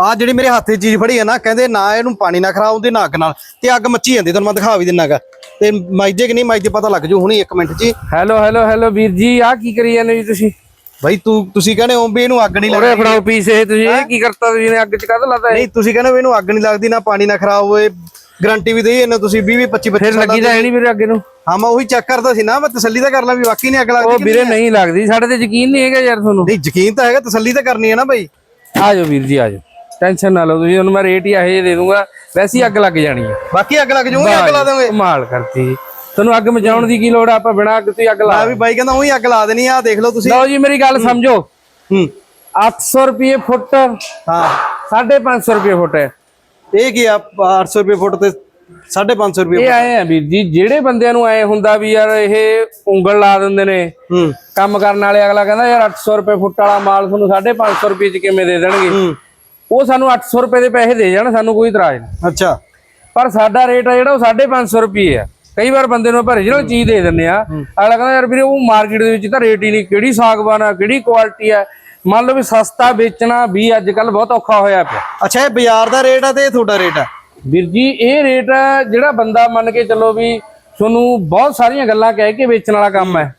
ਆ ਜਿਹੜੀ ਮੇਰੇ ਹੱਥੇ ਚੀਜ਼ ਫੜੀ ਹੈ ਨਾ ਕਹਿੰਦੇ ਨਾ ਇਹਨੂੰ ਪਾਣੀ ਨਾ ਖਰਾਬ ਹੁੰਦੀ ਨਾ ਅੱਗ ਨਾਲ। ਤੇ ਅੱਗ ਮੱਚੀ ਜਾਂਦੀ ਤੁਹਾਨੂੰ ਮੈਂ ਦਿਖਾ ਵੀ ਦਿੰਨਾਗਾ ਤੇ ਮਾਈਜੇ ਕਿ ਨਹੀਂ ਮਾਈਜੇ ਪਤਾ ਲੱਗ ਜੂ ਹੁਣੀ 1 ਮਿੰਟ ਜੀ ਹੈਲੋ ਹੈਲੋ ਹੈਲੋ ਵੀਰ ਜੀ ਆ ਕੀ ਕਰੀ ਜਾਂਦੇ ਜੀ ਤੁਸੀਂ? ਬਾਈ ਤੂੰ ਤੁਸੀਂ ਕਹਿੰਦੇ ਹੋ ਵੀ ਇਹਨੂੰ ਅੱਗ ਨਹੀਂ ਲੱਗਦੀ। ਫੜਾਓ ਪੀਸ ਇਹ ਤੁਸੀਂ ਇਹ ਕੀ ਕਰਤਾ ਤੁਸੀਂ ਨੇ ਅੱਗ ਚ ਕਾਹਦਾ ਲਾਤਾ ਨਹੀਂ ਤੁਸੀਂ ਕਹਿੰਦੇ ਹੋ ਇਹਨੂੰ ਅੱਗ ਨਹੀਂ ਲੱਗਦੀ ਨਾ ਪਾਣੀ ਨਾ ਖਰਾਬ ਹੋਏ ਗਾਰੰਟੀ ਵੀ ਦੇਈ ਇਹਨਾਂ ਤੁਸੀਂ 20 20 25 ਫਿਰ 25 ਲੱਗੀ ਤਾਂ ਹੈ ਨਹੀਂ ਵੀਰੇ ਅੱਗੇ ਨੂੰ। ਹਾਂ ਮੈਂ ਉਹੀ ਚੈੱਕ ਕਰਦਾ ਸੀ ਨਾ ਮੈਂ ਤਸੱਲੀ ਤਾਂ ਕਰ ਲਾਂ ਵੀ ਵਾਕਈ ਨਹੀਂ ਅੱਗ ਉਹ ਲੱਗਦੀ ਕਿ ਵੀਰੇ ਨਹੀਂ ਲੱਗਦੀ ਸਾਡੇ ਤੇ ਯਕੀਨ ਨਹੀਂ ਹੈਗਾ ਯਾਰ ਤੁਹਾਨੂੰ। ਨਹੀਂ ਯਕੀਨ ਤਾਂ ਹੈਗਾ ਤਸੱਲੀ ਤਾਂ ਕਰਨੀ ਹੈ ਨਾ ਬਾਈ। ਆ ਜਾਓ ਵੀਰ ਜੀ ਆ ਜਾਓ। ਟੈਨਸ਼ਨ ਨਾ ਲਓ ਤੁਸੀਂ ਤੁਹਾਨੂੰ ਮੈਂ ਰੇਟ ਹੀ ਇਹੋ ਜਿਹੇ ਦੇ ਦੂੰਗਾ। ਵੈਸੇ ਹੀ ਅੱਗ ਲੱਗ ਜਾਣੀ ਹੈ। ਬਾਕੀ ਅੱਗ ਲੱਗ ਜੂਗੀ ਅੱਗ ਲਾ ਦੇਵਾਂਗੇ ਕਮਾਲ ਕਰਤੀ। ਤੁਹਾਨੂੰ ਅੱਗ ਮਚਾਉਣ ਦੀ ਕੀ ਲੋੜ ਆ? ਆਪਾਂ ਬਿਨਾਂ ਅੱਗ ਤੋਂ ਹੀ ਅੱਗ ਲਾ ਆ ਵੀ ਬਾਈ ਕਹਿੰਦਾ ਉਹੀ ਅੱਗ ਲਾ ਦੇਣੀ ਆ ਦੇਖ ਲਓ ਤੁਸੀਂ। ਲਓ ਜੀ ਮੇਰੀ ਗੱਲ ਸਮਝੋ। ਹੂੰ। 800 ਰੁਪਏ ਫੁੱਟ ਹਾਂ। 550 ਰੁਪਏ ਫੁੱਟ ਹੈ। ਇਹ ਕੀ ਆ 800 ਰੁਪਏ ਫੁੱਟ ਤੇ 550 ਰੁਪਏ ਇਹ ਆਏ ਆ ਵੀਰ ਜੀ ਜਿਹੜੇ ਬੰਦਿਆਂ ਨੂੰ ਐ ਹੁੰਦਾ ਵੀ ਯਾਰ ਇਹ ਉਂਗਲ ਲਾ ਦਿੰਦੇ ਨੇ ਹੂੰ। ਕੰਮ ਕਰਨ ਵਾਲੇ ਅਗਲਾ ਕਹਿੰਦਾ ਯਾਰ 800 ਰੁਪਏ ਫੁੱਟ ਵਾਲਾ ਮਾਲ ਤੁਹਾਨੂੰ 550 ਰੁਪਏ ਚ ਕਿਵੇਂ ਦੇ ਦੇਣਗੇ? ਹੂੰ। ਉਹ ਸਾਨੂੰ 800 ਰੁਪਏ ਦੇ ਪੈਸੇ ਦੇ ਜਾਣ ਸਾਨੂੰ ਕੋਈ ਇਤਰਾਜ਼ ਨਹੀਂ। ਅੱਛਾ। ਪਰ ਸਾਡਾ ਰੇਟ ਆ ਜਿਹੜਾ ਉਹ 550 ਰੁਪਏ ਆ। ਕਈ ਵਾਰ ਬੰਦੇ ਨੂੰ ਆਪਾਂ origignal ਚੀਜ਼ ਦੇ ਦਿੰਨੇ ਆ। ਅਗਲਾ ਕਹਿੰਦਾ ਯਾਰ ਵੀਰੇ ਉਹ ਮਾਰਕੀਟ ਦੇ ਵਿੱਚ ਤਾਂ ਰੇਟ ਹੀ ਨਹੀਂ। ਕਿਹੜੀ ਸਾਗਵਾਨ ਆ ਕਿਹੜੀ ਕੁਆਲਿਟੀ ਆ? ਮੰਨ ਲਓ ਵੀ ਸਸਤਾ ਵੇਚਣਾ ਵੀ ਅੱਜ ਕੱਲ ਬਹੁਤ ਔਖਾ ਹੋਇਆ ਪਿਆ। ਅੱਛਾ ਇਹ ਬਾਜ਼ਾਰ ਦਾ ਰੇਟ ਆ ਤੇ ਇਹ ਤੁਹਾਡਾ ਰੇਟ ਆ? ਵੀਰ ਜੀ ਇਹ ਰੇਟ ਜਿਹੜਾ ਬੰਦਾ ਮੰਨ ਕੇ ਚੱਲੋ ਵੀ ਤੁਹਾਨੂੰ ਬਹੁਤ ਸਾਰੀਆਂ ਗੱਲਾਂ ਕਹਿ ਕੇ ਵੇਚਣ ਵਾਲਾ ਕੰਮ ਹੈ।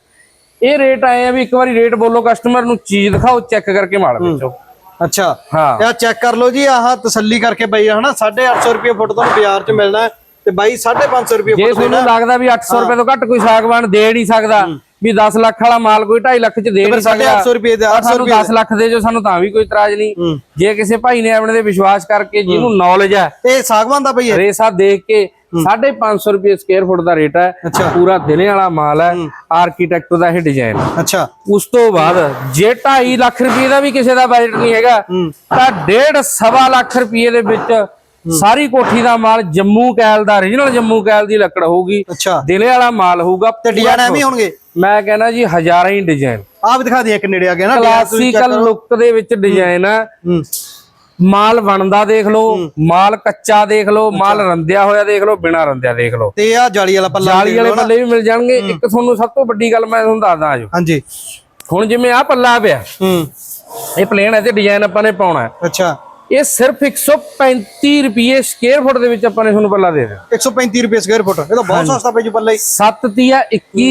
ਇਹ ਰੇਟ ਆਏ ਆ ਵੀ ਇੱਕ ਵਾਰੀ ਰੇਟ ਬੋਲੋ ਕਸਟਮਰ ਨੂੰ ਚੀਜ਼ ਦਿਖਾਓ ਚੈੱਕ ਕਰਕੇ ਮਾਲ ਵੇਚੋ। ਅੱਛਾ। ਹਾਂ। ਇਹ ਚੈੱਕ ਕਰ ਲਓ ਜੀ ਆਹ ਤਸੱਲੀ ਕਰਕੇ ਬਈ ਹਨਾ 850 ਰੁਪਏ ਫੁੱਟ ਤੁਹਾਨੂੰ ਬਾਜ਼ਾਰ 'ਚ ਮਿਲਣਾ ਤੇ ਬਾਈ 550 ਰੁਪਏ ਜੇ ਫੁੱਟ ਤੁਹਾਨੂੰ ਲੱਗਦਾ ਵੀ 800 ਰੁਪਏ ਤੋਂ ਘੱਟ ਕੋਈ ਸਾਗਵਾਨ ਦੇ ਨਹੀਂ ਸਕਦਾ ਵੀ 10 ਲੱਖ ਵਾਲਾ ਮਾਲ ਕੋਈ 2.5 ਲੱਖ ਚ ਦੇ ਨਹੀਂ ਸਕਦਾ 850 ਰੁਪਏ ਦੇ 800 ਸਾਨੂੰ 10 ਲੱਖ ਦੇ ਜੋ ਸਾਨੂੰ ਤਾਂ ਵੀ ਕੋਈ ਇਤਰਾਜ਼ ਨਹੀਂ। ਜੇ ਕਿਸੇ ਭਾਈ ਨੇ ਆਪਣੇ ਤੇ ਵਿਸ਼ਵਾਸ ਕਰਕੇ ਜਿਹਨੂੰ ਨੌਲੇਜ ਹੈ ਇਹ ਸਾਗਵਾਨ ਦਾ ਬਈ ਇਹ? ਰੇਸਾ ਦੇਖ ਕੇ 550 ਰੁਪਏ ਸਕੁਅਰ ਫੁੱਟ ਦਾ ਰੇਟ ਹੈ। ਪੂਰਾ ਦਿਨੇ ਵਾਲਾ ਮਾਲ ਹੈ। ਆਰਕੀਟੈਕਟ ਦਾ ਇਹ ਡਿਜ਼ਾਈਨ ਅੱਛਾ। ਉਸ ਤੋਂ ਬਾਅਦ ਜੇ 2.5 ਲੱਖ ਰੁਪਏ ਦਾ ਵੀ ਕਿਸੇ ਦਾ ਬਜਟ ਨਹੀਂ ਹੈਗਾ ਤਾਂ ਡੇਢ ਸਵਾ ਲੱਖ ਰੁਪਏ ਦੇ ਵਿੱਚ ਸਾਰੀ ਕੋਠੀ ਦਾ ਮਾਲ ਜੰਮੂ ਕੈਲ ਦਾ origignal ਜੰਮੂ ਕੈਲ ਦੀ ਲੱਕੜ ਹੋਊਗੀ। ਦਿਲੇ ਵਾਲਾ ਮਾਲ ਹੋਊਗਾ। ਤੇ ਡਿਜ਼ਾਈਨ ਐਵੇਂ ਹੋਣਗੇ? ਮੈਂ ਕਹਿੰਦਾ ਜੀ ਹਜ਼ਾਰਾਂ ਹੀ ਡਿਜ਼ਾਈਨ ਵੀ ਦਿਖਾ ਦਈਏ ਇੱਕ ਨੇੜੇ ਆ ਗਿਆ ਨਾ ਕਲਾਸੀਕਲ। ਲੁੱਕ ਦੇ ਵਿੱਚ ਡਿਜ਼ਾਈਨ ਹੂੰ। ਮਾਲ ਬਣਦਾ ਦੇਖ ਲਓ ਮਾਲ ਕੱਚਾ ਦੇਖ ਲਓ ਮਾਲ ਰੰਦਿਆ ਹੋਇਆ ਦੇਖ ਲਓ ਬਿਨਾ ਰੰਦਿਆ ਦੇਖ ਲਓ। ਤੇ ਆ ਜਾਲੀ ਵਾਲਾ ਪੱਲਾ ਜਾਲੀ ਵਾਲੇ। ਪੱਲੇ ਵੀ ਮਿਲ ਜਾਣਗੇ। ਇੱਕ ਤੁਹਾਨੂੰ ਸਭ ਤੋਂ ਵੱਡੀ ਗੱਲ ਮੈਂ ਤੁਹਾਨੂੰ ਦੱਸਦਾ ਆਜੋ ਹਾਂਜੀ। ਹੁਣ ਜਿਵੇਂ ਆ ਪੱਲਾ ਪਿਆ ਹੂੰ। ਇਹ ਪਲੇਨ ਹੈ ਤੇ ਡਿਜ਼ਾਈਨ ਆਪਾਂ ਨੇ ਪਾਉਣਾ ਹੈ। ਅੱਛਾ। ਇਹ ਸਿਰਫ 135 ਰੁਪਏ ਸਕੁਅਰ ਫੁੱਟ ਦੇ ਵਿੱਚ ਆਪਾਂ ਨੇ ਤੁਹਾਨੂੰ ਪੱਲਾ ਦੇ ਦੇਣਾ 135 ਰੁਪਏ ਸਕੁਅਰ ਫੁੱਟ ਇਹ ਤਾਂ ਬਹੁਤ ਸਸਤਾ ਪੈ ਜੂ ਪੱਲਾ ਹੀ। 7 ਤੀਆ 21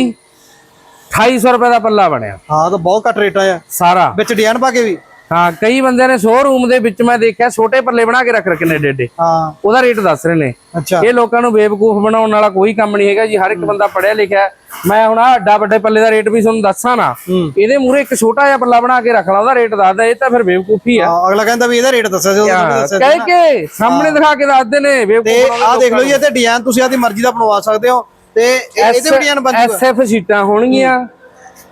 2800 ਰੁਪਏ ਦਾ ਪੱਲਾ ਬਣਿਆ। ਹਾਂ ਤਾਂ ਬਹੁਤ ਘੱਟ ਰੇਟ ਆ ਸਾਰਾ। ਵਿੱਚ ਡਿਜ਼ਾਈਨ ਪਾ ਕੇ ਵੀ। ਹਾਂ ਕਈ ਬੰਦਿਆਂ ਨੇ ਸ਼ੋਰੂਮ ਦੇ ਵਿੱਚ ਮੈਂ ਦੇਖਿਆ ਛੋਟੇ ਪੱਲੇ ਬਣਾ ਕੇ ਰੱਖ ਰੱਖੇ ਨੇ ਏਡੇ ਹਾਂ। ਉਹਦਾ ਰੇਟ ਦੱਸ ਰਹੇ ਨੇ। ਅੱਛਾ। ਇਹ ਲੋਕਾਂ ਨੂੰ ਬੇਵਕੂਫ ਬਣਾਉਣ ਵਾਲਾ ਕੋਈ ਕੰਮ ਨਹੀਂ ਹੈਗਾ ਜੀ ਹਰ ਇੱਕ ਬੰਦਾ ਪੜਿਆ ਲਿਖਿਆ। ਮੈਂ ਹੁਣ ਆਹ ਏਡਾ ਵੱਡੇ ਪੱਲੇ ਦਾ ਰੇਟ ਵੀ ਤੁਹਾਨੂੰ ਦੱਸਾਂ ਨਾ ਇਹਦੇ ਮੂਰੇ ਇੱਕ ਛੋਟਾ ਜਿਹਾ ਪੱਲਾ ਬਣਾ ਕੇ ਰੱਖ ਲਾ ਉਹਦਾ ਰੇਟ ਦੱਸਦਾ ਇਹ ਤਾਂ ਫਿਰ ਬੇਵਕੂਫੀ ਆ ਹਾਂ, ਅਗਲਾ ਕਹਿੰਦਾ ਵੀ ਇਹਦਾ ਰੇਟ ਦੱਸਿਆ ਸੀ ਉਹਦਾ ਦੱਸਿਆ ਕਹਿ। ਕੇ ਸਾਹਮਣੇ ਦਿਖਾ ਕੇ ਦੱਸਦੇ ਨੇ ਬੇਵਕੂਫ ਆਹ ਦੇਖ ਲਓ ਜੀ ਇਹ ਤੇ ਡਿਜ਼ਾਈਨ ਤੁਸੀਂ ਆਦੀ ਮਰਜ਼ੀ ਦਾ ਬਣਵਾ ਸਕਦੇ ਹੋ। ਤੇ ਇਹ- ਇਹਦੇ ਵੀ ਡਿਜ਼ਾਈਨ ਬਣ ਜੂਗਾ ਐਸਐਫ ਸ਼ੀਟਾਂ ਹੋਣਗੀਆਂ।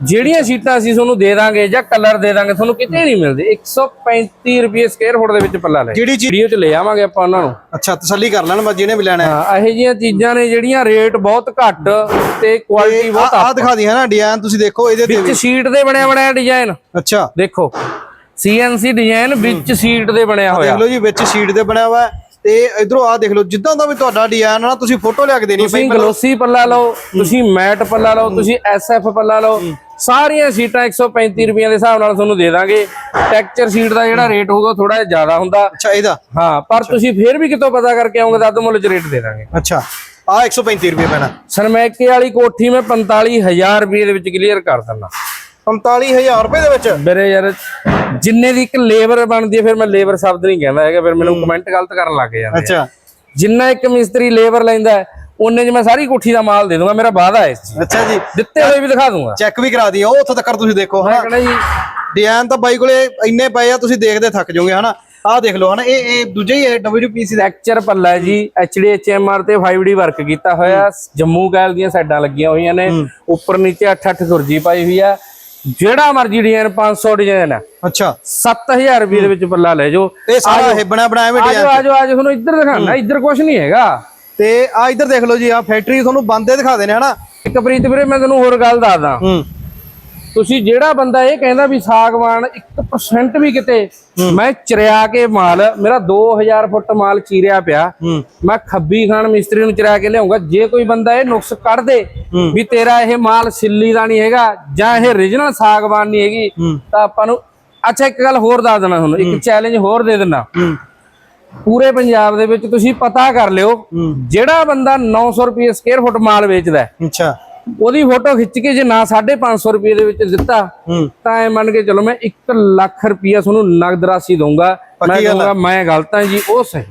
ਜਿਹੜੀਆਂ ਸ਼ੀਟਾਂ ਅਸੀਂ ਤੁਹਾਨੂੰ ਦੇ ਦਾਂਗੇ ਜਾਂ ਕਲਰ ਦੇ ਦਾਂਗੇ ਤੁਹਾਨੂੰ ਕਿਤੇ ਨਹੀਂ ਮਿਲਦੇ। 135 ਰੁਪਏ ਸਕੁਅਰ ਫੁੱਟ ਦੇ ਵਿੱਚ ਪੱਲਾ ਲੈ। ਜਿਹੜੀ ਚੀਜ਼? ਵੀਡੀਓ 'ਚ ਲੈ ਆਵਾਂਗੇ ਆਪਾਂ ਉਹਨਾਂ ਨੂੰ। ਅੱਛਾ ਤਸੱਲੀ ਕਰ ਲੈਣ ਮੈਂ ਜਿਹਨੇ ਵੀ ਲੈਣਾ ਹੈ। ਇਹੋ ਜਿਹੀਆਂ ਚੀਜ਼ਾਂ ਨੇ ਜਿਹੜੀਆਂ ਰੇਟ ਬਹੁਤ ਘੱਟ ਤੇ ਕੁਆਲਿਟੀ ਬਹੁਤ ਆਹ ਦਿਖਾ ਦੀ ਹੈ ਨਾ ਡਿਜ਼ਾਈਨ ਤੁਸੀਂ ਦੇਖੋ ਇਹਦੇ ਤੇ ਵਿੱਚ ਸ਼ੀਟ ਦੇ ਬਣਿਆ ਬਣਿਆ ਡਿਜ਼ਾਈਨ ਅੱਛਾ। ਦੇਖੋ ਸੀਐਨਸੀ ਡਿਜ਼ਾਈਨ ਵਿੱਚ ਸ਼ੀਟ ਦੇ ਬਣਿਆ ਹੋਇਆ ਦੇਖ ਲਓ ਜੀ ਵਿੱਚ ਸ਼ੀਟ ਤੇ ਬਣਿਆ ਹੋਇਆ। ਤੇ ਇਧਰੋਂ ਆਹ ਦੇਖ ਲਓ ਜਿੱਦਾਂ ਦਾ ਵੀ ਤੁਹਾਡਾ ਡਿਜ਼ਾਈਨ ਆ ਨਾ ਤੁਸੀਂ ਫੋਟੋ ਲਿਆ ਕੇ ਦੇਣੀ ਤੁਸੀਂ ਗਲੋਸੀ ਪੱਲਾ ਲਓ ਤੁਸੀਂ ਮੈਟ ਪੱਲਾ ਲਓ ਤੁਸੀਂ ਐਸਐਫ ਪੱਲਾ ਲਓ। ਸਾਰੀਆਂ ਸ਼ੀਟਾਂ 135 ਰੁਪਈਆਂ ਦੇ ਹਿਸਾਬ ਨਾਲ ਤੁਹਾਨੂੰ ਦੇ ਦਾਂਗੇ। ਟੈਕਸਚਰ ਸ਼ੀਟ ਦਾ ਜਿਹੜਾ ਰੇਟ ਹੋਊਗਾ ਥੋੜਾ ਜਿਹਾ ਜ਼ਿਆਦਾ ਹੁੰਦਾ। ਅੱਛਾ ਇਹਦਾ? ਹਾਂ ਪਰ ਤੁਸੀਂ ਫੇਰ ਵੀ ਕਿਤੋਂ ਪਤਾ ਕਰਕੇ ਤਾਂ ਅੱਧ ਮੁੱਲ 'ਚ ਰੇਟ ਦੇ ਦਾਂਗੇ। ਅੱਛਾ ਆ 135 ਰੁਪਏ ਪੈਣਾ। ਸਰਮੈਕੇ ਵਾਲੀ ਕੋਠੀ ਮੈਂ 45000 ਰੁਪਏ ਦੇ ਵਿੱਚ ਕਲੀਅਰ ਕਰ ਦਿੰਦਾ। 45000 ਰੁਪਏ ਦੇ ਵਿੱਚ? ਮੇਰੇ ਯਾਰ ਜਿੰਨੇ ਦੀ ਇੱਕ ਲੇਬਰ ਬਣਦੀ ਹੈ ਫਿਰ ਮੈਂ ਲੇਬਰ ਸ਼ਬਦ ਨਹੀਂ ਕਹਿੰਦਾ ਹੈਗਾ ਫਿਰ ਮੈਨੂੰ ਕਮੈਂਟ ਗਲਤ ਕਰਨ ਲੱਗ ਜਾਂਦੇ। ਅੱਛਾ। ਜਿੰਨਾ ਇੱਕ ਮਿਸਤਰੀ ਲੇਬਰ ਲੈਂਦਾ ਉਨੇ 'ਚ ਮੈਂ ਸਾਰੀ ਕੋਠੀ ਦਾ ਮਾਲ ਦੇ ਦੂੰਗਾ ਮੇਰਾ ਵਾਅਦਾ ਹੈ ਅੱਛਾ ਜੀ। ਦਿੱਤੇ ਹੋਏ ਵੀ ਦਿਖਾ ਦੂੰਗਾ। ਚੈੱਕ ਵੀ ਕਰਾ ਉਹ ਉੱਥੋਂ ਤੱਕ ਤੁਸੀਂ ਦੇਖੋ ਹਨਾ? ਕਹਿੰਦਾ ਜੀ ਡਿਜ਼ਾਈਨ ਤਾਂ ਬਾਈ ਕੋਲੇ ਇੰਨੇ ਪਏ ਆ ਤੁਸੀਂ ਦੇਖਦੇ ਥੱਕ ਜਾਓਗੇ ਹਨਾ? ਆਹ ਦੇਖ ਲਓ ਹਨਾ? ਇਹ ਇਹ ਦੂਜਾ ਹੀ ਹੈ WPC ਦਾ। ਟੈਕਸਚਰ ਪੱਲਾ ਹੈ ਜੀ HDHMR ਤੇ 5D ਵਰਕ ਕੀਤਾ ਹੋਇਆ। ਜੰਮੂ ਕੈਲ ਦੀਆਂ ਸਾਈਡਾਂ ਲੱਗੀਆਂ ਹੋਈਆਂ ਨੇ। ਉੱਪਰ ਨੀਚੇ 8-8 ਖੁਰਜੀ ਪਾਈ ਹੋਈ ਆ। ਜਿਹੜਾ ਮਰਜ਼ੀ ਡਿਜ਼ਾਈਨ 500 ਡਿਜ਼ਾਈਨ ਹੈ ਅੱਛਾ। 7000 ਰੁਪਏ ਦੇ ਵਿੱਚ ਪੱਲਾ ਲੈ ਜਾਓ। ਇਹ ਸਾਰਾ ਇਹ ਬਣਿਆ ਬਣਾਇਆ ਵੀ ਆਜੋ ਡਿਜ਼ਾਈਨ ਆਜੋ ਆਜੋ ਤੁਹਾਨੂੰ ਇੱਧਰ ਦਿਖਾਣਾ ਇੱਧਰ ਕੁਝ ਨਹੀਂ ਹੈਗਾ। ਤੇ ਆ ਇੱਧਰ ਦੇਖ ਲਓ ਜੀ ਆ ਫੈਕਟਰੀ ਤੁਹਾਨੂੰ ਬੰਦੇ ਦਿਖਾ ਦੇਣੇ ਹਨਾ? ਇੱਕ ਪ੍ਰੀਤ ਵੀਰੇ ਮੈਂ ਤੁਹਾਨੂੰ ਹੋਰ ਗੱਲ ਦੱਸਦਾ। ਹੂੰ। ਤੁਸੀਂ ਜਿਹੜਾ ਬੰਦਾ ਇਹ ਕਹਿੰਦਾ ਵੀ ਸਾਗਵਾਨ 1% ਵੀ ਕਿਤੇ ਮੈਂ ਚਰਿਆ ਕੇ ਮਾਲ ਮੇਰਾ 2000 ਫੁੱਟ ਮਾਲ ਚੀਰਿਆ ਪਿਆ। ਮੈਂ ਖੱਬੀ ਖਾਨ ਮਿਸਤਰੀ ਨੂੰ ਚਰਿਆ ਕੇ ਲਿਆਉਂਗਾ ਜੇ ਕੋਈ ਬੰਦਾ ਇਹ ਨੁਕਸ ਕੱਢ ਦੇ ਵੀ ਤੇਰਾ ਇਹ ਮਾਲ ਸਿੱਲੀ ਦਾ ਨਹੀਂ ਹੈਗਾ ਜਾਂ ਇਹ origignal ਸਾਗਵਾਨ ਨਹੀਂ ਹੈਗੀ ਤਾਂ ਆਪਾਂ ਨੂੰ ਅੱਛਾ ਇੱਕ ਗੱਲ ਹੋਰ ਦੱਸ ਦੇਣਾ ਤੁਹਾਨੂੰ ਇੱਕ ਚੈਲੰਜ ਹੋਰ ਦੇ ਦੇਣਾ ਹੂੰ। ਪੂਰੇ ਪੰਜਾਬ ਦੇ ਵਿੱਚ ਤੁਸੀਂ ਪਤਾ ਕਰ ਲਿਓ ਜਿਹੜਾ ਬੰਦਾ 900 ਰੁਪਏ ਸਕੁਅਰ ਫੁੱਟ ਮਾਲ ਵੇਚਦਾ ਅੱਛਾ। ਉਹਦੀ ਫੋਟੋ ਖਿੱਚ ਕੇ ਜੇ ਨਾ 550 ਰੁਪਏ ਦੇ ਵਿੱਚ ਦਿੱਤਾ ਤਾਂ ਐ ਮੰਨ ਕੇ ਚਲੋ ਮੈਂ 1 ਲੱਖ ਰੁਪਇਆ ਤੁਹਾਨੂੰ ਨਗਦ ਰਾਸ਼ੀ ਦਊਂਗਾ। ਮੈਂ। ਕਹੂੰਗਾ ਮੈਂ ਗਲਤ ਹਾਂ ਜੀ ਉਹ ਸਹੀ।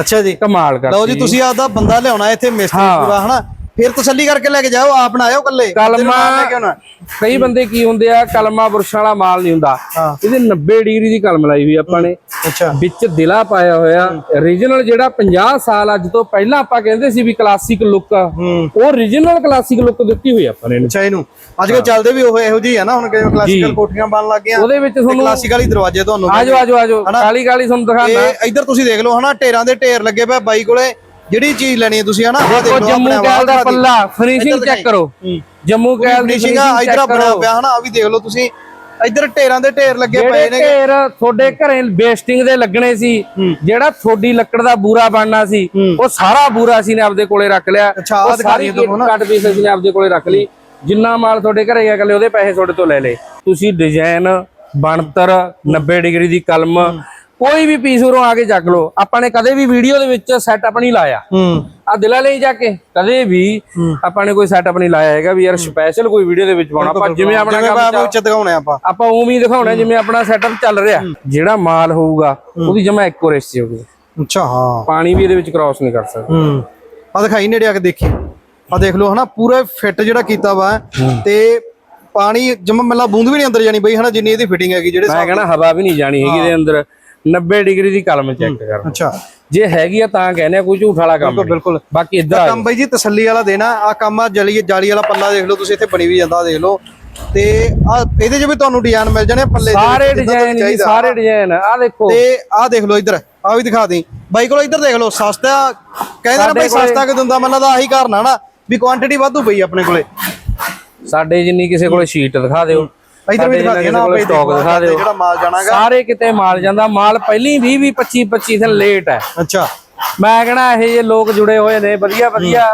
ਅੱਛਾ ਜੀ। ਕਮਾਲ ਕਰ ਲਓ ਜੀ ਤੁਸੀਂ ਆਪਦਾ ਬੰਦਾ ਲਿਆਉਣਾ ਇੱਥੇ ਮਿਸਤਰੀ। ਪੂਰਾ ਹਨਾ? ਫਿਰ ਤਸੱਲੀ ਕਰਕੇ ਲੈ ਕੇ ਜਾਓ ਆਪ ਨਾ ਆਇਓ ਕੱਲੇ ਕਲਮਾ ਕੇ ਕਈ ਬੰਦੇ ਕੀ ਹੁੰਦੇ ਆ ਕਲਮਾ ਬੁਰਸ਼ਾਂ ਵਾਲਾ ਮਾਲ ਨਹੀਂ ਹੁੰਦਾ। ਇਹਦੇ 90 ਡਿਗਰੀ ਦੀ ਕਲਮ ਲਾਈ ਹੋਈ ਆਪਾਂ ਨੇ। ਅੱਛਾ। ਵਿੱਚ ਦਿਲਾ ਪਾਇਆ ਹੋਇਆ। origignal ਜਿਹੜਾ 50 ਸਾਲ ਅੱਜ ਤੋਂ ਪਹਿਲਾਂ ਆਪਾਂ ਕਹਿੰਦੇ ਸੀ ਵੀ ਕਲਾਸਿਕ ਲੁੱਕ ਉਹ origignal ਕਲਾਸਿਕ ਲੁੱਕ ਦਿੱਤੀ ਹੋਈ ਆਪਾਂ ਨੇ। ਅੱਛਾ ਇਹਨੂੰ। ਅੱਜ ਕੱਲ ਚੱਲਦੇ ਵੀ ਉਹ ਇਹੋ ਜਿਹੀ ਆ ਨਾ ਹੁਣ ਕਿਵੇਂ ਕਲਾਸੀਕਲ। ਕੋਠੀਆਂ ਬਣ ਲੱਗ ਗਈਆਂ। ਉਹਦੇ ਵਿੱਚ ਤੁਹਾਨੂੰ ਕਲਾਸੀਕਲ ਹੀ ਦਰਵਾਜ਼ੇ ਤੁਹਾਨੂੰ ਆਜੋ ਆਜੋ ਆਜੋ। ਕਾਲੀ ਕਾਲੀ ਤੁਹਾਨੂੰ ਦਿਖਾਣਾ ਇਹ ਇੱਧਰ ਤੁਸੀਂ ਦੇਖ ਲਓ ਹਨਾ? ਢੇਰਾਂ ਦੇ ਢੇਰ ਲੱਗੇ ਪਏ ਬਾਈ ਕੋਲੇ। ਜਿਹੜੀ ਚੀਜ਼ ਲੈਣੀ ਹੈ ਤੁਸੀਂ ਹਨਾ ਆਹ ਦੇਖ ਜੰਮੂ ਕੈਲ ਦਾ ਪੱਲਾ ਫਿਨਿਸ਼ਿੰਗ ਚੈੱਕ ਕਰੋ। ਜੰਮੂ ਕੈਲ ਦੀ ਫਿਨਿਸ਼ਿੰਗ ਆ ਇਧਰ ਬਣਿਆ। ਪਿਆ ਹਨਾ ਆ ਵੀ ਦੇਖ ਲਓ ਤੁਸੀਂ। ਇੱਧਰ ਢੇਰਾਂ ਦੇ ਢੇਰ ਲੱਗੇ ਪਏ ਨੇ ਢੇਰ ਤੁਹਾਡੇ ਘਰੇ ਵੇਸਟਿੰਗ ਦੇ ਲੱਗਣੇ ਸੀ ਜਿਹੜਾ ਤੁਹਾਡੀ ਲੱਕੜ ਦਾ ਬੂਰਾ ਬਣਨਾ ਸੀ ਉਹ ਸਾਰਾ ਬੂਰਾ ਸੀ ਨੇ ਆਪਦੇ ਕੋਲੇ ਰੱਖ ਲਿਆ। ਉਹ ਸਾਰੀ ਨਾ। ਕੱਟ ਪੀਸ ਅਸੀਂ ਆਪਦੇ ਕੋਲੇ ਰੱਖ ਲਈ। ਜਿੰਨਾ ਮਾਲ ਤੁਹਾਡੇ ਘਰੇ ਗਿਆ ਕੱਲੇ ਉਹਦੇ ਪੈਸੇ ਤੁਹਾਡੇ ਤੋਂ ਲੈ ਲਏ। ਤੁਸੀਂ ਡਿਜ਼ਾਈਨ ਬਣਤਰ 90 ਡਿਗਰੀ ਦੀ ਕਲਮ ਕੋਈ ਵੀ ਪੀਸ ਉਰੋਂ ਆ ਕੇ ਚੱਕ ਲਓ। ਆਪਾਂ ਨੇ ਕਦੇ ਵੀ ਵੀਡੀਓ ਦੇ ਵਿੱਚ ਸੈਟਅਪ ਨਹੀਂ ਲਾਇਆ। ਹੂੰ। ਆ ਦਿਲਾ ਲਈ ਜਾ ਕੇ ਕਦੇ ਵੀ ਆਪਾਂ ਨੇ ਕੋਈ ਸੈਟਅਪ ਨਹੀਂ ਲਾਇਆ ਹੈਗਾ ਵੀ ਯਾਰ ਸਪੈਸ਼ਲ ਕੋਈ ਵੀਡੀਓ ਦੇ ਵਿੱਚ ਪਾਉਣਾ। ਆਪਾਂ ਜਿਵੇਂ ਆਪਣਾ ਕੰਮ ਉੱਚ ਦਿਖਾਉਣੇ ਆਪਾਂ। ਆਪਾਂ ਉਵੇਂ ਹੀ ਦਿਖਾਉਣਾ ਜਿਵੇਂ ਆਪਣਾ ਸੈਟਅਪ ਚੱਲ ਰਿਹਾ। ਜਿਹੜਾ ਮਾਲ ਹੋਊਗਾ ਉਹਦੀ ਜਮਾ ਐਕੂਰੇਸੀ ਹੋਊਗੀ। ਅੱਛਾ ਹਾਂ। ਪਾਣੀ ਵੀ ਇਹਦੇ ਵਿੱਚ ਕ੍ਰਾਸ ਨਹੀਂ ਕਰ ਸਕਦਾ। ਹੂੰ। ਆ ਦਿਖਾਈ ਨੇੜੇ ਆ ਕੇ ਦੇਖੀ। ਆ ਦੇਖ ਲਓ ਹਨਾ ਪੂਰਾ ਫਿੱਟ ਜਿਹੜਾ ਕੀਤਾ ਵਾ ਤੇ ਪਾਣੀ ਜਮਾ ਮੱਲਾ ਬੂੰਦ ਵੀ ਨਹੀਂ ਅੰਦਰ ਜਾਣੀ ਬਈ ਹਨਾ ਜਿੰਨੀ ਇਹਦੀ ਫਿਟਿੰਗ ਹੈਗੀ ਜਿਹੜੇ ਮੈਂ ਕਹਿੰਦਾ ਹਵਾ ਵੀ ਨਹੀਂ ਜਾਣੀ ਹੈਗੀ ਇਹਦੇ ਅੰਦਰ। 90 ਡਿਗਰੀ ਦੀ ਕਲਮ ਚੈੱਕ ਕਰ ਅੱਛਾ। ਜੇ ਹੈਗੀ ਆ ਤਾਂ ਕਹਿੰਦੇ ਆ ਕੋਈ ਝੂਠ ਵਾਲਾ ਕੰਮ। ਬਿਲਕੁਲ ਬਾਕੀ ਆ ਕੰਮ ਬਈ ਜੀ ਤਸੱਲੀ ਵਾਲਾ ਦੇਣਾ ਆ ਕੰਮ ਆ ਜਲੀ ਜਾਲੀ ਵਾਲਾ ਪੱਲਾ ਦੇਖ ਲਓ ਤੁਸੀਂ ਇੱਥੇ ਬਣੀ ਵੀ ਜਾਂਦਾ ਦੇਖ ਲਓ। ਤੇ ਆ ਇਹਦੇ 'ਚ ਵੀ ਤੁਹਾਨੂੰ ਡਿਜ਼ਾਈਨ ਮਿਲ ਜਾਣੇ ਆ ਪੱਲੇ ਸਾਰੇ ਡਿਜ਼ਾਈਨ ਜੀ। ਸਾਰੇ ਡਿਜ਼ਾਈਨ ਆ ਦੇਖੋ। ਤੇ ਆਹ ਦੇਖ ਲਓ ਇੱਧਰ ਆ ਵੀ ਦਿਖਾ ਦੇ ਬਾਈ ਕੋਲ ਇੱਧਰ ਦੇਖ ਲਓ ਸਸਤਾ ਕਹਿੰਦੇ ਨੇ ਬਈ ਸਸਤਾ ਕਿ ਦਿੰਦਾ ਮੈਨੂੰ ਆਹੀ ਕਾਰਨ ਆ ਨਾ ਵੀ ਕੁਆਂਟੀਟੀ ਵਾਧੂ ਪਈ ਆਪਣੇ ਕੋਲੇ। ਸਾਡੇ ਜਿੰਨੀ ਕਿਸੇ ਕੋਲੇ ਸ਼ੀਟ ਦਿਖਾ ਦਿਓ। ਇੱਧਰ ਵੀ ਦਿਖਾ ਸਾਡੇ ਦੇ ਨਾ ਕੋਲੇ ਬਈ ਸਟਾਕ ਦਿਖਾ ਦਿਓ। ਜਿਹੜਾ ਮਾਲ ਜਾਣਾਗਾ। ਸਾਰੇ ਕਿਤੇ ਮਾਲ ਜਾਂਦਾ ਮਾਲ ਪਹਿਲੀ 20 20 25 25 ਦਿਨ ਲੇਟ ਹੈ। ਅੱਛਾ। ਮੈਂ ਕਹਣਾ ਇਹ ਜੇ ਲੋਕ ਜੁੜੇ ਹੋਏ ਨੇ ਵਧੀਆ ਵਧੀਆ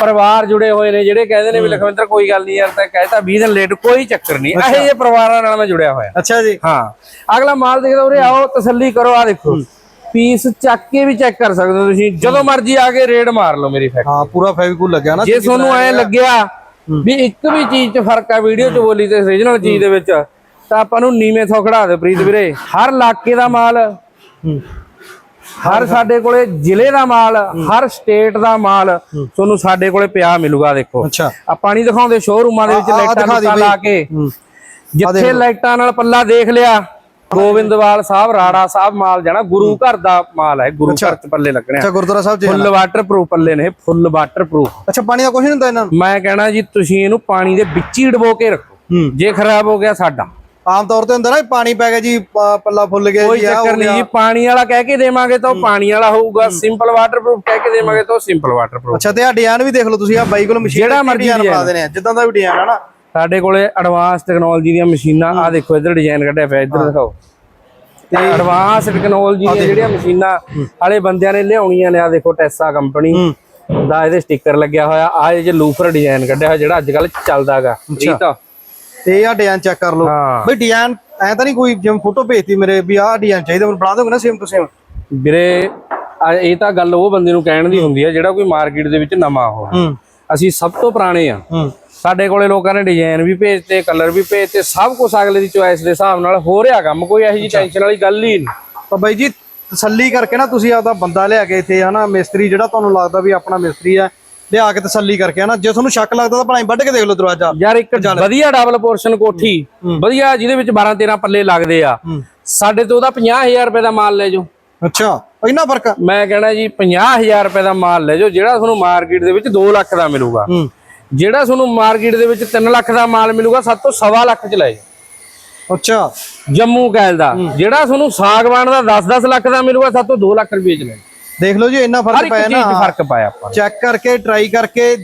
ਪਰਿਵਾਰ ਜੁੜੇ ਹੋਏ ਨੇ ਜਿਹੜੇ ਕਹਿੰਦੇ ਨੇ ਵੀ ਲਖਵਿੰਦਰ ਕੋਈ ਗੱਲ ਨਹੀਂ ਯਾਰ ਤਾਂ ਕਹਿਤਾ 20 ਦਿਨ ਲੇਟ ਕੋਈ ਚੱਕਰ ਨਹੀਂ। ਇਹ ਜੇ ਪਰਿਵਾਰਾਂ ਨਾਲ ਮੈਂ ਜੁੜਿਆ ਹੋਇਆ। ਅੱਛਾ ਜੀ। ਹਾਂ। ਅਗਲਾ ਮਾਲ ਦੇਖਦਾ ਉਰੇ ਆਓ ਤਸੱਲੀ ਕਰੋ ਆ ਦੇਖੋ। ਪੀਸ ਚੱਕ ਕੇ ਵੀ ਚੈੱਕ ਕਰ ਸਕਦੇ ਹੋ ਤੁਸੀਂ। ਜਦੋਂ ਮਰਜ਼ੀ ਆ ਕੇ ਰੇਡ ਮਾਰ ਲਓ ਮੇਰੀ ਫੈਕਟਰੀ ਹਾਂ ਪੂਰਾ ਫੈਵੀਕੂਲ ਲੱਗਿਆ ਨਾ ਜੇ ਤੁਹਾਨੂੰ ਐ ਲੱਗਿਆ ਵੀ ਇੱਕ ਵੀ ਚੀਜ਼ 'ਚ ਫ਼ਰਕ ਆ ਵੀਡੀਓ 'ਚ ਬੋਲੀ ਤੇ ਓਰੀਜਨਲ ਚੀਜ਼ ਦੇ ਵਿੱਚ ਤਾਂ ਆਪਾਂ ਨੂੰ ਨੀਵੇਂ ਥੋਂ ਖੜਾ ਦੇ ਪ੍ਰੀਤ ਵੀਰੇ। ਹਰ ਇਲਾਕੇ ਦਾ ਮਾਲ ਹਰ ਸਾਡੇ ਕੋਲੇ ਜ਼ਿਲ੍ਹੇ ਦਾ ਮਾਲ ਹਰ ਸਟੇਟ ਦਾ ਮਾਲ ਤੁਹਾਨੂੰ ਸਾਡੇ ਕੋਲੇ ਪਿਆ ਮਿਲੂਗਾ ਦੇਖੋ। ਅੱਛਾ। ਆਪਾਂ ਨਹੀਂ ਦਿਖਾਉਂਦੇ ਸ਼ੋਰੂਮਾਂ ਦੇ ਵਿੱਚ ਲਾਈਟਾਂ। ਲਾ ਕੇ। ਜਿੱਥੇ ਲਾਈਟਾਂ ਨਾਲ ਪੱਲਾ ਦੇਖ ਲਿਆ ਗੋਬਿੰਦਵਾਲ ਸਾਹਿਬ ਰਾੜਾ ਸਾਹਿਬ ਮਾਲ ਜਾਣਾ ਗੁਰੂ ਘਰ ਦਾ ਮਾਲ ਹੈ ਗੁਰੂ ਘਰ ਚ ਪੱਲੇ ਲੱਗਣੇ ਅੱਛਾ ਗੁਰਦੁਆਰਾ ਸਾਹਿਬ ਜੀ ਫੁੱਲ ਵਾਟਰਪ੍ਰੂਫ ਪੱਲੇ ਨੇ ਫੁੱਲ ਵਾਟਰਪ੍ਰੂਫ ਅੱਛਾ ਪਾਣੀ ਦਾ ਕੁਝ ਨਹੀਂ ਹੁੰਦਾ ਇਹਨਾਂ ਨੂੰ? ਮੈਂ ਕਹਿਣਾ ਜੀ ਤੁਸੀਂ ਇਹਨੂੰ ਪਾਣੀ ਦੇ ਵਿੱਚ ਹੀ ਡਬੋ ਕੇ ਰੱਖੋ। ਜੇ ਖਰਾਬ ਹੋ ਗਿਆ ਸਾਡਾ। ਆਮ ਤੌਰ ਤੇ ਹੁੰਦਾ ਨਾ ਪਾਣੀ ਪੈ ਗਿਆ ਜੀ ਪੱਲਾ ਫੁੱਲ ਗਿਆ ਕੋਈ ਜੀ ਆ ਚੱਕਰ ਨਹੀਂ ਜੀ ਪਾਣੀ ਵਾਲਾ ਕਹਿ ਕੇ ਦੇਵਾਂਗੇ ਤਾਂ ਉਹ ਪਾਣੀ ਵਾਲਾ ਹੋਊਗਾ ਸਿੰਪਲ ਵਾਟਰਪ੍ਰੂਫ ਕਹਿ ਕੇ ਦੇਵਾਂਗੇ ਤਾਂ ਉਹ ਸਿੰਪਲ ਵਾਟਰਪ੍ਰੂਫ ਅੱਛਾ ਤੇ ਆ ਡਿਜ਼ਾਈਨ ਵੀ ਦੇਖ ਲਓ ਤੁਸੀਂ ਆ ਬਾਈ ਕੋਲ ਮਸ਼ੀਨ ਜਿਹੜਾ ਮਰਜ਼ੀ ਬਣਾ। ਦੇਣੇ ਆ ਜਿੱਦਾਂ ਦਾ ਵੀ ਡਿਜ਼ਾਈਨ ਹੈ ਨਾ। ਸਾਡੇ ਕੋਲੇ ਐਡਵਾਂਸ ਟੈਕਨੋਲੋਜੀ ਦੀਆਂ ਮਸ਼ੀਨਾਂ ਆ ਦੇਖੋ ਇੱਧਰ ਡਿਜ਼ਾਈਨ ਕੱਢਿਆ ਪਿਆ ਇੱਧਰ ਦਿਖਾਓ। ਤੇ ਐਡਵਾਂਸ ਟੈਕਨੋਲੋਜੀ ਦੀਆਂ ਜਿਹੜੀਆਂ ਮਸ਼ੀਨਾਂ ਵਾਲੇ ਬੰਦਿਆਂ ਨੇ ਲਿਆਉਣੀਆਂ ਨੇ ਆ ਦੇਖੋ ਟੈਸਾ ਕੰਪਨੀ ਦਾ ਇਹਦੇ ਸਟicker ਲੱਗਿਆ ਹੋਇਆ ਆ ਇਹ ਜੇ ਲੂਫਰ ਡਿਜ਼ਾਈਨ ਕੱਢਿਆ ਹੋਇਆ ਜਿਹੜਾ ਅੱਜ ਕੱਲ ਚੱਲਦਾਗਾ ਠੀਕ ਆ? ਤੇ ਆ ਡਿਜ਼ਾਈਨ ਚੈੱਕ ਕਰ ਲਓ। ਬਈ ਡਿਜ਼ਾਈਨ ਐ ਤਾਂ ਨਹੀਂ ਕੋਈ ਜਿਵੇਂ ਫੋਟੋ ਭੇਜਤੀ ਮੇਰੇ ਵੀ ਆਹ ਡਿਜ਼ਾਈਨ ਚਾਹੀਦਾ ਮੈਨੂੰ ਬਣਾ ਦੋਗੇ ਨਾ ਸੇਮ ਟੂ ਸੇਮ ਵੀਰੇ ਆ ਇਹ ਤਾਂ ਗੱਲ ਉਹ ਬੰਦੇ ਨੂੰ ਕਹਿਣ ਦੀ ਹੁੰਦੀ ਆ ਜਿਹੜਾ ਕੋਈ ਮਾਰਕੀਟ ਦੇ ਵਿੱਚ ਨਵਾਂ ਹੂੰ। ਅਸੀਂ ਸਭ ਤੋਂ ਪੁਰਾਣੇ ਆ। ਸਾਡੇ ਕੋਲੇ ਲੋਕਾਂ ਨੇ ਡਿਜ਼ਾਈਨ ਵੀ ਭੇਜਤੇ ਕਲਰ ਵੀ ਭੇਜਤੇ ਸਭ ਕੁਝ ਅਗਲੇ ਦੀ ਚੁਆਇਸ ਦੇ ਹਿਸਾਬ ਨਾਲ ਹੋ ਰਿਹਾ ਕੰਮ ਕੋਈ ਇਹੋ ਜੀ ਟੈਨਸ਼ਨ ਵਾਲੀ ਗੱਲ ਹੀ ਨਹੀਂ। ਤਾਂ ਬਾਈ ਜੀ ਤਸੱਲੀ ਕਰਕੇ ਨਾ ਤੁਸੀਂ ਆਪਦਾ ਬੰਦਾ ਲਿਆ ਕੇ ਇੱਥੇ ਹਨਾ ਮਿਸਤਰੀ ਜਿਹੜਾ ਤੁਹਾਨੂੰ ਲੱਗਦਾ ਵੀ ਆਪਣਾ ਮਿਸਤਰੀ ਆ ਲਿਆ ਕੇ ਤਸੱਲੀ ਕਰਕੇ ਹਨਾ ਜੇ ਤੁਹਾਨੂੰ ਸ਼ੱਕ ਲੱਗਦਾ ਤਾਂ ਭਾਵੇਂ ਵੱਢ ਕੇ ਦੇਖ ਲਓ ਦਰਵਾਜ਼ਾ। ਯਾਰ ਇੱਕ ਵਧੀਆ ਡਬਲ ਪੋਰਸ਼ਨ ਕੋਠੀ ਵਧੀਆ ਜਿਹਦੇ ਵਿੱਚ 12 13 ਪੱਲੇ ਲੱਗਦੇ ਆ। ਸਾਡੇ ਤੋਂ ਉਹਦਾ 50000 ਰੁਪਏ ਦਾ ਮਾਲ ਲੈ ਜਾਓ। ਅੱਛਾ ਇੰਨਾ ਫ਼ਰਕ? ਮੈਂ ਕਹਿਣਾ ਜੀ 50000 ਰੁਪਏ ਦਾ ਮਾਲ ਲੈ ਜਾਓ ਜਿਹੜਾ ਤੁਹਾਨੂੰ ਮਾਰਕੀਟ ਦੇ ਵਿੱਚ 2 ਲੱਖ ਦਾ ਮਿਲੂਗਾ। ਹੂੰ। ਜਿਹੜਾ ਤੁਹਾਨੂੰ ਮਾਰਕੀਟ ਦੇ ਵਿੱਚ 3 ਲੱਖ ਦਾ ਮਾਲ ਮਿਲੂਗਾ ਸਭ ਤੋਂ ਸਵਾ ਲੱਖ ਚ ਲੈ ਜਾਓ। ਅੱਛਾ। ਜੰਮੂ ਕੈਲ ਦਾ। ਜਿਹੜਾ ਤੁਹਾਨੂੰ ਸਾਗਵਾਨ ਦਾ 10-10 ਲੱਖ ਦਾ ਮਿਲੂਗਾ ਸਭ ਤੋਂ 2 ਲੱਖ ਰੁਪਏ ਚ ਲੈ। ਦੇਖ ਲਓ ਜੀ ਇੰਨਾ ਫ਼ਰਕ ਚੀਜ਼ ਨਾ ਫ਼ਰਕ ਪਾਇਆ ਆਪਾਂ। ਚੈੱਕ ਕਰਕੇ ਟਰਾਈ ਕਰਕੇ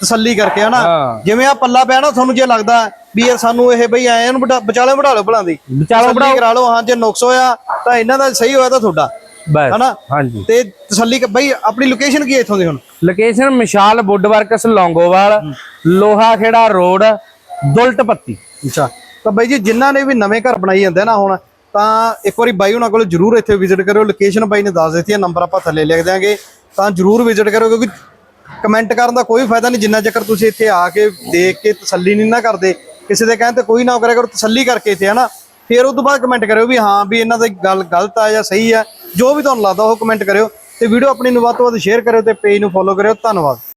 ਤਸੱਲੀ ਕਰਕੇ ਹਨਾ? ਜਿਵੇਂ ਆ ਪੱਲਾ ਪਿਆ ਨਾ ਤੁਹਾਨੂੰ ਜੇ ਲੱਗਦਾ ਵੀ ਯਾਰ ਸਾਨੂੰ ਇਹ ਬਈ ਐ ਇਹਨੂੰ ਬਟਾ- ਵਿਚਾਲੇ ਵਢਾ ਲਓ ਭਲਾਂ ਦੀ ਵਿਚਾਲੋ ਤਸੱਲੀ ਕਰਾ ਲਓ ਹਾਂ ਜੇ ਨੁਕਸ ਹੋਇਆ ਤਾਂ ਇਹਨਾਂ ਦਾ ਸਹੀ ਹੋਇਆ ਤਾਂ ਤੁਹਾਡਾ। ਬਸ ਹਨਾ? ਹਾਂਜੀ। ਤੇ ਤਸੱਲੀ ਬਈ ਆਪਣੀ ਲੋਕੇਸ਼ਨ ਕੀ ਹੈ ਇੱਥੋਂ ਦੀ ਹੁਣ? Location Mishal wood works Longowal Loha Khera road Dulat ਪੱਤੀ ਅੱਛਾ। ਤਾਂ ਬਈ ਜੀ ਜਿਨ੍ਹਾਂ ਨੇ ਵੀ ਨਵੇਂ ਘਰ ਬਣਾਈ ਜਾਂਦੇ ਨਾ ਹੁਣ ਤਾਂ ਇੱਕ ਵਾਰੀ ਬਾਈ ਉਹਨਾਂ ਕੋਲ ਜਰੂਰ ਇੱਥੇ ਵਿਜ਼ਿਟ ਕਰਿਓ। ਲੋਕੇਸ਼ਨ ਬਾਈ ਨੇ ਦੱਸ ਦਿੱਤੀ ਹੈ ਨੰਬਰ ਆਪਾਂ ਥੱਲੇ ਲਿਖ ਦਿਆਂਗੇ। ਤਾਂ ਜਰੂਰ ਵਿਜ਼ਿਟ ਕਰਿਓ ਕਿਉਂਕਿ ਕਮੈਂਟ ਕਰਨ ਦਾ ਕੋਈ ਫਾਇਦਾ ਨਹੀਂ ਜਿੰਨਾ ਚੱਕਰ ਤੁਸੀਂ ਇੱਥੇ ਆ ਕੇ ਦੇਖ ਕੇ ਤਸੱਲੀ ਨਹੀਂ ਨਾ ਕਰਦੇ। ਕਿਸੇ ਦੇ ਕਹਿਣ ਤੇ ਕੋਈ ਨਾ ਕਰਿਆ ਕਰੋ ਤਸੱਲੀ ਕਰਕੇ ਇੱਥੇ ਹਨਾ? ਫਿਰ ਉਸ ਤੋਂ ਬਾਅਦ ਕਮੈਂਟ ਕਰਿਓ ਵੀ ਹਾਂ ਵੀ ਇਹਨਾਂ ਦੀ ਗੱਲ ਗਲਤ ਆ ਜਾਂ ਸਹੀ ਆ। ਜੋ ਵੀ ਤੁਹਾਨੂੰ ਲੱਗਦਾ ਉਹ ਕਮੈਂਟ ਕਰਿਓ ਤੇ ਵੀਡੀਓ ਆਪਣੀ ਨੂੰ ਵੱਧ ਤੋਂ ਵੱਧ ਸ਼ੇਅਰ ਕਰਿਓ ਤੇ ਪੇਜ ਨੂੰ ਫੋਲੋ ਕਰਿਓ। ਧੰਨਵਾਦ।